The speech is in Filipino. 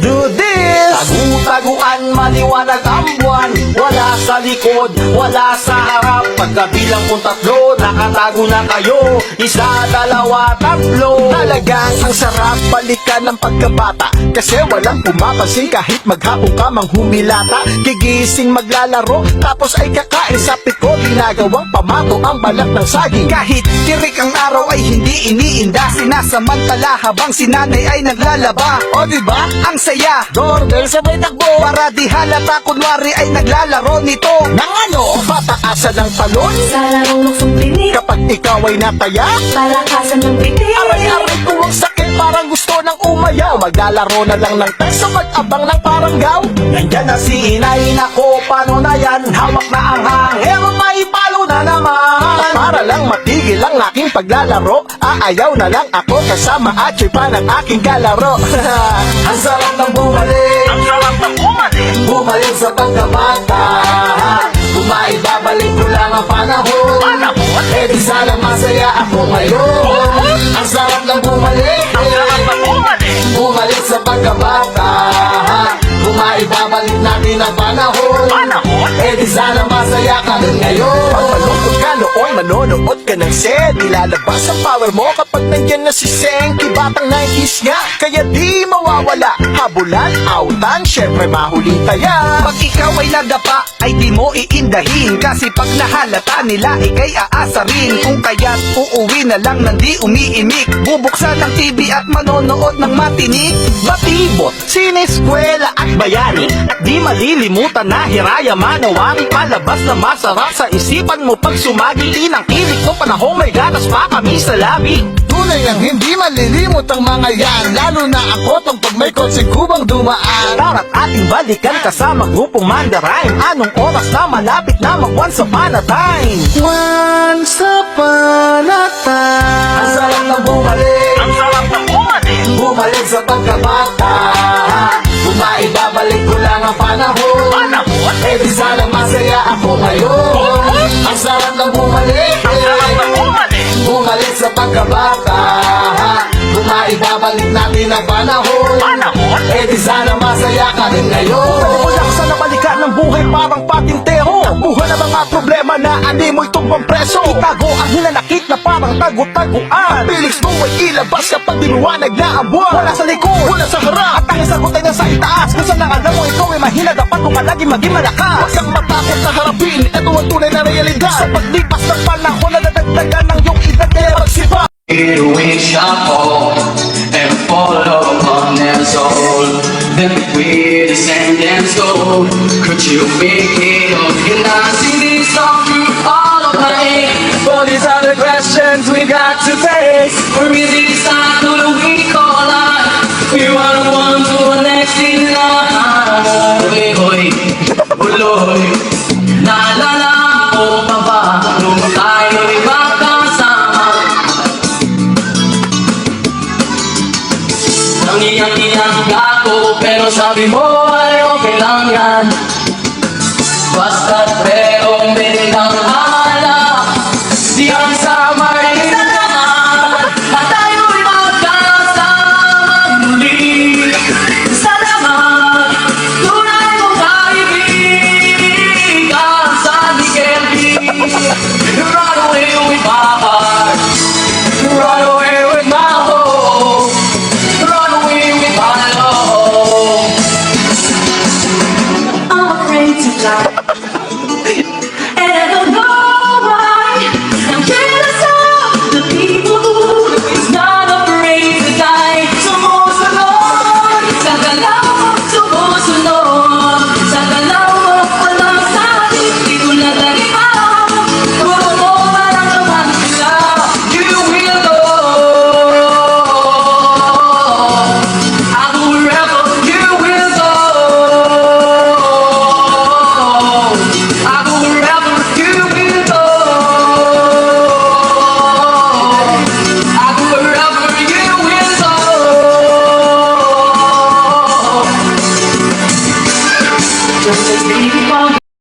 do this! Tagu-taguan, maliwanag likod, wala sa harap. Pagkabilang kong tatlo, nakatago na kayo. Isa, dalawa, tatlo. Talagang ang sarap balikan ng pagkabata. Kasi walang pumapansin kahit maghapon ka mang humilata. Gigising maglalaro tapos ay kakain sa piko. Ginagawang pamato ang balat ng saging. Kahit tirik ang araw ay hindi iniinda. Sinasamantala habang si nanay ay naglalaba. O di ba? Ang saya. Doorbell sabay takbo. Para di halata kunwari ay naglalaro nito Nang ano Pataasan ng talon? Sa larong luksong tinik Kapag ikaw ay nataya? Palakasan ng pitik Aray-aray ko ang sakit. Parang gusto ng umayaw. Maglalaro na lang ng peso. Mag-abang ng paranggaw. Nandyan na si inay, nako, paano na yan? Hawak na ang hangin, may palo na naman. Para lang matigil ang aking paglalaro. Aayaw na lang ako kasama at pa ng aking kalaro Ang sarap ng bumalik. Ang sarap ng bumalik. Bumalik sa pagkabata ang panahon Panahon? Eh di sana masaya ako ngayon. Ang sarap ng bumalik. Ang sarap ng bumalik. Bumalik sa pagkabata Kumain, babalik natin ang panahon. Panahon? Eh di sana masaya ka rin ngayon. Pag malungkot ka noon, manonood ka ng set. Nilalabas ang power mo kapag nandyan na si Senki. Batang 90s nga, kaya di mawawala. Habulan, autan, syempre mahuli taya Pag ikaw ay nadapa, ay di mo iindahin. Kasi pag nahalata nila, ikay aasarin. Kung kaya't uuwi na lang nang di umiimik Bubuksan ng TV at manonood ng matinik. Batibot, sineskwela at bayani. At di malilimutan na hiraya manawari Palabas na masarap sa isipan mo. Pag sumagi Inang kilik mo panahong may gatas pa kami sa labi. Tunay lang hindi malilimot ang mga yan Lalo na ako tong pag may kotse kubang dumaan. Tara't ating balikan kasama grupong Mandarine Anong oras na malapit na mag once upon a time? Once upon a time. Ang sarap ng bumalik. Ang sarap ng bumalik. Bumalik sa pagkabata. Kumain, babalik ko lang ang panahon. Panahon? Eh di sana masaya ako ngayon. Ang sarap ng bumalik. Ang sarap ng bumalik Bumalik sa pagkabata Kumain, babalik natin ang panahon Panahon? Eh di sana masaya ka rin ngayon. Wala sa nabalikan ng buhay parang patintero Buhay na mga problema na animoy tumbang preso Itago ang hinanakit na parang tago-taguan. Pilis mo ay ilabas kapag dinuwanag na ang buwan. Wala sa likod, wala sa harap. At ang sagot ay nasa itaas Kung saan ang alam mo ikaw ay mahina Dapat mo palagi maging malakas. Huwag kang matakot na harapin. Ito ang tunay na realidad. Sa paglipas ng panahon It we shall fall and follow upon their soul. Then we descend and soul. Could you make it up? Can I sing this song through all of my pain? For these are the questions we've got to face. Where is this time Nangiyak-iyak ako pero sabi mo ay okay lang yan. Basta't merong binigang